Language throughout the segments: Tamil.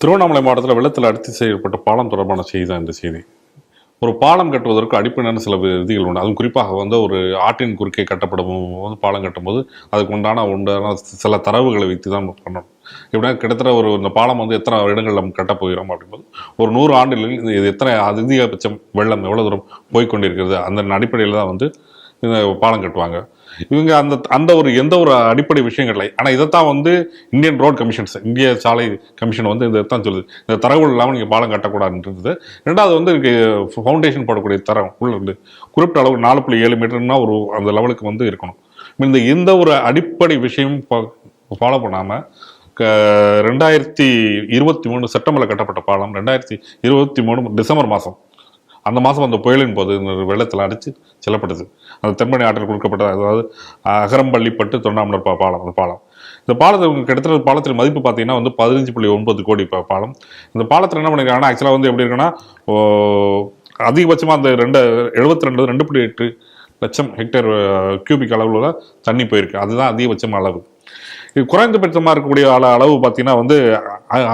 திருவண்ணாமலை மாவட்டத்தில் வெள்ளத்தில் அடித்து செய்யப்பட்ட பாலம் தொடர்பான செய்தி தான் இந்த செய்தி. ஒரு பாலம் கட்டுவதற்கு அடிப்படையான சில விதிகள் உண்டு. அதுவும் குறிப்பாக வந்து ஒரு ஆற்றின் குறுக்கே கட்டப்படும் போது பாலம் கட்டும்போது அதுக்கு உண்டான உண்டான சில தரவுகளை வைத்து தான் பண்ணணும். எப்படின்னா கிட்டத்தட்ட ஒரு இந்த பாலம் வந்து எத்தனை இடங்கள் நம்ம கட்ட போகிறோம் அப்படிங்கும்போது ஒரு நூறு ஆண்டுகளில் இது- இது எத்தனை அதிகபட்சம் வெள்ளம் எவ்வளோ தூரம் போய்கொண்டிருக்கிறது அந்த அடிப்படையில் தான் வந்து இந்த பாலம் கட்டுவாங்க. இவங்க அந்த அந்த ஒரு எந்த ஒரு அடிப்படை விஷயங்கள் இல்லை ஆனால் இதைத்தான் வந்து இந்தியன் ரோட் கமிஷன்ஸ் இந்திய சாலை கமிஷன் வந்து இதைத்தான் சொல்லுது. இந்த தரவுகள் இல்லாமல் நீங்கள் பாலம் கட்டக்கூடாதுன்றது. ரெண்டாவது வந்து இதுக்கு ஃபவுண்டேஷன் போடக்கூடிய தரம் உள்ள இருந்து குறிப்பிட்ட அளவு நாலு புள்ளி ஏழு மீட்டர்னா ஒரு அந்த லெவலுக்கு வந்து இருக்கணும். இந்த எந்த ஒரு அடிப்படை விஷயம் ஃபாலோ பண்ணாமல் ரெண்டாயிரத்தி இருபத்தி மூணு செப்டம்பரில் கட்டப்பட்ட பாலம் ரெண்டாயிரத்தி இருபத்தி மூணு டிசம்பர் மாதம் அந்த மாதம் அந்த புயலின் போது இந்த வெள்ளத்தில் அடித்து செல்லப்பட்டது. அந்த தென்மணி ஆற்றில் கொடுக்கப்பட்ட அதாவது அகரம்பள்ளிப்பட்டு தொண்டாமலர் பா பாலம் அந்த பாலம். இந்த பாலத்துக்கு கிட்டத்தட்ட பாலத்தில் மதிப்பு பார்த்தீங்கன்னா வந்து பதினஞ்சு புள்ளி ஒன்பது கோடி பாலம். இந்த பாலத்தில் என்ன பண்ணியிருக்காங்கன்னா ஆக்சுவலாக வந்து எப்படி இருக்குன்னா அதிகபட்சமாக அந்த ரெண்டு எழுபத்தி ரெண்டு ரெண்டு புள்ளி எட்டு லட்சம் ஹெக்டேர் கியூபிக் அளவில் தண்ணி போயிருக்கு. அதுதான் அதிகபட்சம் அளவு. குறைந்தபட்சமாக இருக்கக்கூடிய அள அளவு பார்த்தீங்கன்னா வந்து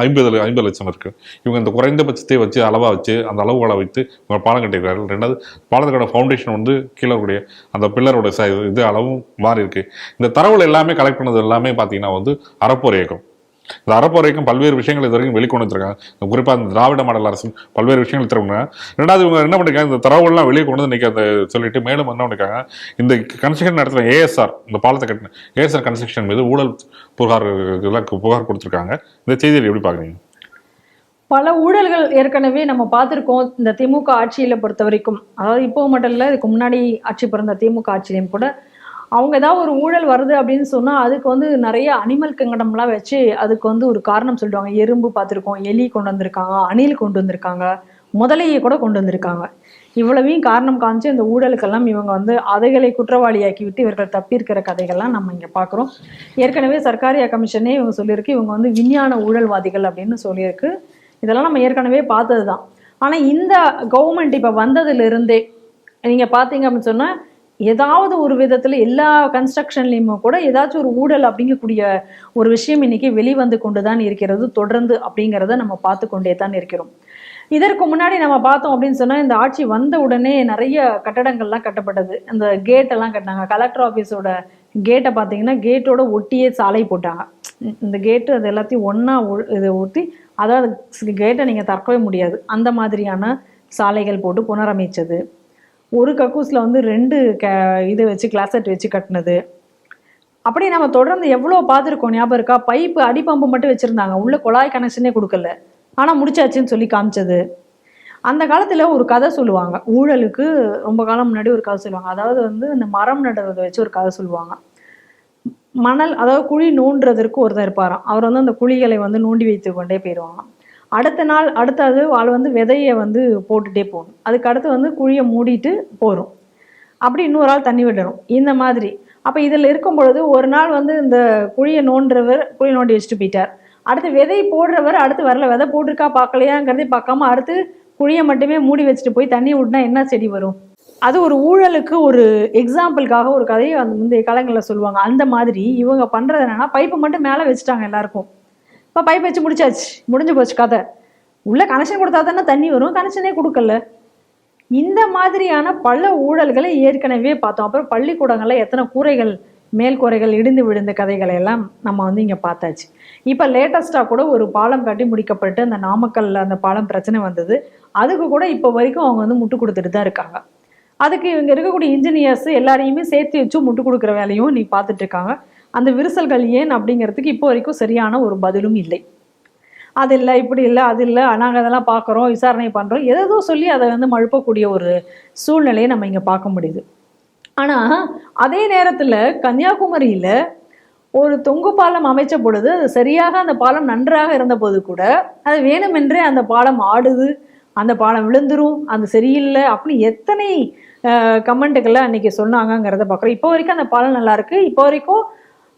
ஐம்பது ஐம்பது லட்சம் இருக்குது இவங்க இந்த குறைந்தபட்சத்தை வச்சு அளவாக வச்சு அந்த அளவுகளை வைத்து இவங்க பாலம் கட்டியிருக்கார்கள் ரெண்டாவது பாலத்துக்கான ஃபவுண்டேஷன் வந்து கீழே கூடிய அந்த பில்லரோட ச இது அளவும் மாறி இருக்குது இந்த தரவுகள் எல்லாமே கலெக்ட் பண்ணது எல்லாமே பார்த்தீங்கன்னா வந்து அறப்போர் இயக்கம். இந்த அறப்போர் வரைக்கும் பல்வேறு விஷயங்கள் இது வரைக்கும் வெளிக்கொண்டு வந்திருக்காங்க. குறிப்பாக இந்த திராவிட மாடல் அரசு பல்வேறு விஷயங்கள் திறவுங்க ரெண்டாவது இவங்க என்ன பண்ணிருக்காங்க? இந்த தரவுகள்லாம் வெளியே கொண்டு வந்து இன்னைக்கு அந்த சொல்லிட்டு மேலும் என்ன பண்ணிருக்காங்க? இந்த கன்ஸ்ட்ரக்ஷன் நடத்துல ஏஎஸ்ஆர் இந்த பாலத்தை கட்டின ஏஎஸ்ஆர் கன்ஸ்ட்ரக்ஷன் மீது ஊழல் புகார் இதெல்லாம் புகார் கொடுத்துருக்காங்க. இந்த செய்தியில் எப்படி பார்க்குறீங்க? பல ஊழல்கள் ஏற்கனவே நம்ம பார்த்துருக்கோம். இந்த திமுக ஆட்சியில பொறுத்த வரைக்கும். அதாவது இப்போ மட்டும் இல்லை இதுக்கு முன்னாடி ஆட்சி பிறந்த திமுக ஆட்சியிலையும் கூட அவங்க ஏதாவது ஒரு ஊழல் வருது அப்படின்னு சொன்னா அதுக்கு வந்து நிறைய அனிமல் கங்கடம்லாம் வச்சு அதுக்கு வந்து ஒரு காரணம் சொல்லிடுவாங்க. எறும்பு பார்த்துருக்கோம் எலி கொண்டு வந்திருக்காங்க அணில் கொண்டு வந்திருக்காங்க முதலையை கூட கொண்டு வந்திருக்காங்க. இவ்வளவையும் காரணம் காமிச்சு இந்த ஊழலுக்கெல்லாம் இவங்க வந்து அதைகளை குற்றவாளியாக்கி விட்டு இவர்கள் தப்பியிருக்கிற கதைகள்லாம் நம்ம இங்கே பார்க்குறோம். ஏற்கனவே சர்க்காரியா கமிஷனே இவங்க சொல்லியிருக்கு. இவங்க வந்து விஞ்ஞான ஊழல்வாதிகள் அப்படின்னு சொல்லியிருக்கு. இதெல்லாம் நம்ம ஏற்கனவே பார்த்தது தான் ஆனால் இந்த கவர்மெண்ட் இப்போ வந்ததுலேருந்தே நீங்கள் பார்த்தீங்க அப்படின்னு சொன்னால் ஏதாவது ஒரு விதத்தில் எல்லா கன்ஸ்ட்ரக்ஷன்லேயுமே கூட ஏதாச்சும் ஒரு ஊழல் அப்படிங்கக்கூடிய ஒரு விஷயம் இன்னைக்கு வெளிவந்து கொண்டு தான் இருக்கிறது தொடர்ந்து அப்படிங்கிறத நம்ம பார்த்து கொண்டே தான் இருக்கிறோம். இதற்கு முன்னாடி நம்ம பார்த்தோம் அப்படின்னு சொன்னால் இந்த ஆட்சி வந்த உடனே நிறைய கட்டடங்கள்லாம் கட்டப்பட்டது. அந்த கேட் எல்லாம் கட்டினாங்க. கலெக்டர் ஆஃபீஸோட கேட்டை பார்த்தீங்கன்னா கேட்டோட ஒட்டியே சாலை போட்டாங்க. இந்த கேட்டு அது எல்லாத்தையும் ஒன்றா இதை ஒட்டி அதாவது கேட்டை நீங்கள் தற்கவே முடியாது. அந்த மாதிரியான சாலைகள் போட்டு புனரமைச்சது. ஒரு கக்கூஸில் வந்து ரெண்டு க இது வச்சு கிளாசட் வச்சு கட்டினது. அப்படி நம்ம தொடர்ந்து எவ்வளோ பார்த்துருக்கோம் ஞாபகம் இருக்கா? பைப்பு அடிப்பம்பு மட்டும் வச்சுருந்தாங்க. உள்ளே குழாய் கனெக்ஷனே கொடுக்கல. ஆனால் முடிச்சாச்சுன்னு சொல்லி காமிச்சது. அந்த காலத்தில் ஒரு கதை சொல்லுவாங்க. ஊழலுக்கு ரொம்ப காலம் முன்னாடி ஒரு கதை சொல்லுவாங்க. அதாவது வந்து இந்த மரம் நடுறதை வச்சு ஒரு கதை சொல்லுவாங்க. மணல் அதாவது குழி நோண்டுறதற்கு ஒருத்தர் இருப்பாராம். அவர் வந்து அந்த குழிகளை வந்து நோண்டி வைத்து கொண்டே போயிடுவாங்க அடுத்த நாள் அடுத்தது அவள் வந்து விதையை வந்து போட்டுகிட்டே போகணும். அதுக்கு அடுத்து வந்து குழியை மூடிட்டு போகிறோம் அப்படி இன்னொரு ஆள் தண்ணி விடணும். இந்த மாதிரி. அப்போ இதில் இருக்கும் பொழுது ஒரு நாள் வந்து இந்த குழியை நோண்டுறவர் குழி நோண்டி வச்சுட்டு போயிட்டார். அடுத்து விதை போடுறவர் அடுத்து வரல. விதை போட்டிருக்கா பார்க்கலையாங்கிறதே பார்க்காம அடுத்து குழியை மட்டுமே மூடி வச்சுட்டு போய் தண்ணி விட்டுனா என்ன செடி வரும்? அது ஒரு ஊழலுக்கு ஒரு எக்ஸாம்பிளுக்காக ஒரு கதையை அந்த முந்தைய காலங்களில் சொல்லுவாங்க. அந்த மாதிரி இவங்க பண்ணுறது என்னென்னா பைப்பை மட்டும் மேலே வச்சுட்டாங்க எல்லாருக்கும். இப்போ பைப் வச்சு முடிச்சாச்சு. முடிஞ்சு போச்சு கதை. உள்ளே கனெக்ஷன் கொடுத்தா தானே தண்ணி வரும். கனெக்ஷனே கொடுக்கல. இந்த மாதிரியான பல ஊழல்களை ஏற்கனவே பார்த்தோம். அப்புறம் பள்ளிக்கூடங்களில் எத்தனை கூரைகள் மேல்கூரைகள் இடிந்து விழுந்த கதைகளை எல்லாம் நம்ம வந்து இங்கே பார்த்தாச்சு. இப்போ லேட்டஸ்ட்டாக கூட ஒரு பாலம் கட்டி முடிக்கப்பட்டு அந்த நாமக்கல்ல அந்த பாலம் பிரச்சனை வந்தது. அதுக்கு கூட இப்போ வரைக்கும் அவங்க வந்து முட்டு கொடுத்துட்டு தான் இருக்காங்க. அதுக்கு இவங்க இருக்கக்கூடிய இன்ஜினியர்ஸ் எல்லாரையுமே சேர்த்து வச்சு முட்டு கொடுக்குற வேலையும் நீ பார்த்துட்டு இருக்காங்க. அந்த விரிசல்கள் ஏன் அப்படிங்கிறதுக்கு இப்போ வரைக்கும் சரியான ஒரு பதிலும் இல்லை. அது இல்லை இப்படி இல்லை அது இல்லை நாங்கள் அதெல்லாம் பார்க்குறோம் விசாரணை பண்ணுறோம் ஏதோ சொல்லி அதை வந்து மழுப்பக்கூடிய ஒரு சூழ்நிலையை நம்ம இங்கே பார்க்க முடியுது. ஆனால் அதே நேரத்தில் கன்னியாகுமரியில் ஒரு தொங்கு பாலம் அமைச்ச பொழுது அது சரியாக அந்த பாலம் நன்றாக இருந்தபோது கூட அது வேணுமென்றே அந்த பாலம் ஆடுது அந்த பாலம் விழுந்துரும் அது சரியில்லை அப்படின்னு எத்தனை கமெண்ட்டுகளை அன்றைக்கி சொன்னாங்கங்கிறத பார்க்குறோம். இப்போ வரைக்கும் அந்த பாலம் நல்லாயிருக்கு இப்போ வரைக்கும்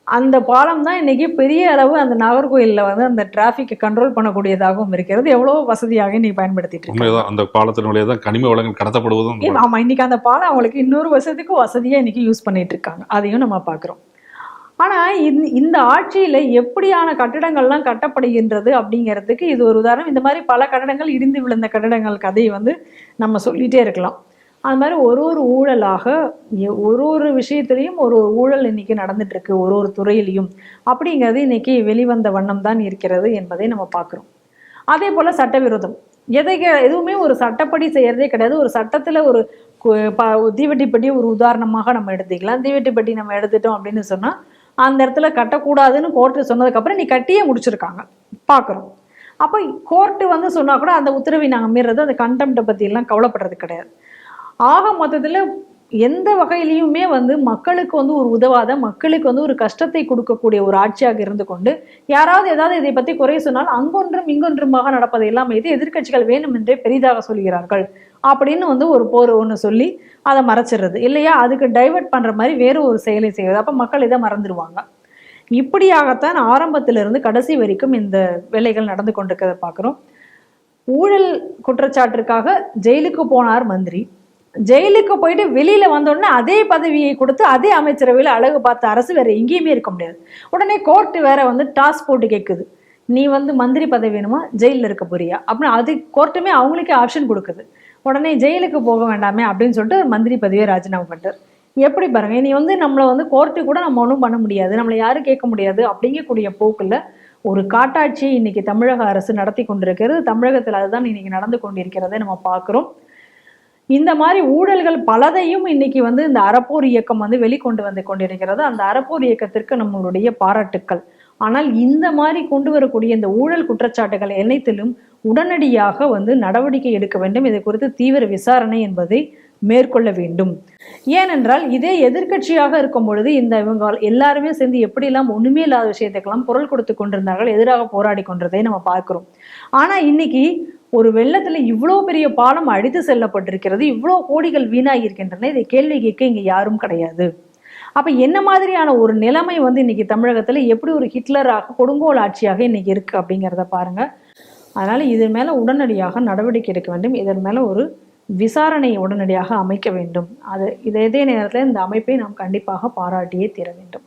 அந்த பாலம் தான் இன்னைக்கு பெரிய அளவு அந்த நாகர்கோயிலில் வந்து அந்த டிராஃபிக்கை கண்ட்ரோல் பண்ணக்கூடியதாகவும் இருக்கிறது. எவ்வளோ வசதியாக இன்னைக்கு பயன்படுத்திட்டு இருக்காங்க. உண்மைதான் அந்த பாலத்தின் வழியாக தான் கனிம வளங்கள் கடத்தப்படுவதும் ஏ, ஆமா இன்னைக்கு அந்த பாலம் அவங்களுக்கு இன்னொரு வருஷத்துக்கு வசதியா இன்னைக்கு யூஸ் பண்ணிட்டு இருக்காங்க. அதையும் நம்ம பார்க்குறோம். ஆனா இந்த- இந்த ஆட்சியில எப்படியான கட்டிடங்கள்லாம் கட்டப்படுகின்றது அப்படிங்கிறதுக்கு இது ஒரு உதாரணம். இந்த மாதிரி பல கட்டடங்கள் இடிந்து விழுந்த கட்டடங்கள் கதையை வந்து நம்ம சொல்லிட்டே இருக்கலாம். அது மாதிரி ஒரு ஒரு ஊழலாக ஒரு ஒரு விஷயத்திலையும் ஒரு ஒரு ஊழல் இன்றைக்கி நடந்துட்டு ஒரு ஒரு துறையிலையும். அப்படிங்கிறது இன்றைக்கி வெளிவந்த வண்ணம் தான் இருக்கிறது என்பதை நம்ம பார்க்குறோம். அதே போல் சட்டவிரோதம். எதை எதுவுமே ஒரு சட்டப்படி செய்கிறதே கிடையாது. ஒரு சட்டத்தில் ஒரு ப- தீவெட்டிப்பட்டி ஒரு உதாரணமாக நம்ம எடுத்துக்கலாம். தீவெட்டிப்பட்டி நம்ம எடுத்துட்டோம் அப்படின்னு சொன்னால் அந்த இடத்துல கட்டக்கூடாதுன்னு கோர்ட்டு சொன்னதுக்கப்புறம் நீ கட்டியே முடிச்சிருக்காங்க. பார்க்குறோம். அப்போ கோர்ட்டு வந்து சொன்னால் கூட அந்த உத்தரவை நாங்கள் மீறது அந்த கண்டெம்ட்டை பற்றியெல்லாம் கவலைப்படுறது கிடையாது. ஆக மொத்தத்தில் எந்த வகையிலையுமே வந்து மக்களுக்கு வந்து ஒரு உதவாத மக்களுக்கு வந்து ஒரு கஷ்டத்தை கொடுக்கக்கூடிய ஒரு ஆட்சியாக இருந்து கொண்டு யாராவது ஏதாவது இதை பற்றி குறை சொன்னால் அங்கொன்றும் இங்கொன்றுமாக நடப்பதை எல்லாம் இது எதிர்க்கட்சிகள் வேணும் என்றே பெரிதாக சொல்கிறார்கள் அப்படின்னு வந்து ஒரு போர் ஒன்று சொல்லி அதை மறைச்சிடுறது. இல்லையா? அதுக்கு டைவர்ட் பண்ணுற மாதிரி வேறு ஒரு செயலை செய்வது. அப்போ மக்கள் இதை மறந்துடுவாங்க. இப்படியாகத்தான் ஆரம்பத்திலிருந்து கடைசி வரைக்கும் இந்த வேலைகள் நடந்து கொண்டிருக்கிறத பார்க்குறோம். ஊழல் குற்றச்சாட்டிற்காக ஜெயிலுக்கு போனார் மந்திரி. ஜெயிலுக்கு போயிட்டு வெளியில வந்த உடனே அதே பதவியை கொடுத்து அதே அமைச்சரவையில் அழகு பார்த்த அரசு வேற எங்கேயுமே இருக்க முடியாது. உடனே கோர்ட்டு வேற வந்து டாஸ் போட்டு கேட்குது நீ வந்து மந்திரி பதவி வேணுமா? ஜெயிலில் இருக்க போறியா? அப்படின்னு அது கோர்ட்டுமே அவங்களுக்கே ஆப்ஷன் கொடுக்குது. உடனே ஜெயிலுக்கு போக வேண்டாமே அப்படின்னு சொல்லிட்டு மந்திரி பதவியை ராஜினாமா பண்ணிட்டார். எப்படி பாருங்க நீ வந்து நம்மளை வந்து கோர்ட்டு கூட நம்ம ஒன்றும் பண்ண முடியாது. நம்மளை யாரும் கேட்க முடியாது அப்படிங்கக்கூடிய போக்குல ஒரு காட்டாட்சியை இன்னைக்கு தமிழக அரசு நடத்தி கொண்டிருக்கிறது. தமிழகத்தில் அதுதான் இன்னைக்கு நடந்து கொண்டிருக்கிறதை நம்ம பார்க்குறோம். இந்த மாதிரி ஊழல்கள் பலதையும் இன்னைக்கு வந்து இந்த அறப்போர் இயக்கம் வந்து வெளிக்கொண்டு வந்து கொண்டிருக்கிறது. அந்த அறப்போர் இயக்கத்திற்கு நம்மளுடைய பாராட்டுக்கள். ஆனால் இந்த மாதிரி கொண்டு வரக்கூடிய இந்த ஊழல் குற்றச்சாட்டுகள் அனைத்திலும் உடனடியாக வந்து நடவடிக்கை எடுக்க வேண்டும். இது குறித்து தீவிர விசாரணை என்பதை மேற்கொள்ள வேண்டும். ஏனென்றால் இதே எதிர்க்கட்சியாக இருக்கும் பொழுது இந்த இவங்க எல்லாருமே சேர்ந்து எப்படியெல்லாம் ஒண்ணுமே இல்லாத விஷயத்துக்கெல்லாம் குரல் கொடுத்து கொண்டிருந்தார்கள் எதிராக போராடி கொண்டதை நம்ம பார்க்கிறோம். ஆனா இன்னைக்கு ஒரு வெள்ளத்தில் இவ்வளோ பெரிய பாலம் அடித்து செல்லப்பட்டிருக்கிறது இவ்வளோ கோடிகள் வீணாகியிருக்கின்றன இதை கேள்வி கேட்க இங்கே யாரும் கிடையாது. அப்போ என்ன மாதிரியான ஒரு நிலைமை வந்து இன்னைக்கு தமிழகத்தில் எப்படி ஒரு ஹிட்லராக கொடுங்கோல் ஆட்சியாக இன்னைக்கு இருக்குது அப்படிங்கிறத பாருங்கள் அதனால் இதன் மேலே உடனடியாக நடவடிக்கை எடுக்க வேண்டும். இதன் மேலே ஒரு விசாரணையை உடனடியாக அமைக்க வேண்டும். அது இதே நேரத்தில் இந்த அமைப்பை நாம் கண்டிப்பாக பாராட்டியே தீர வேண்டும்.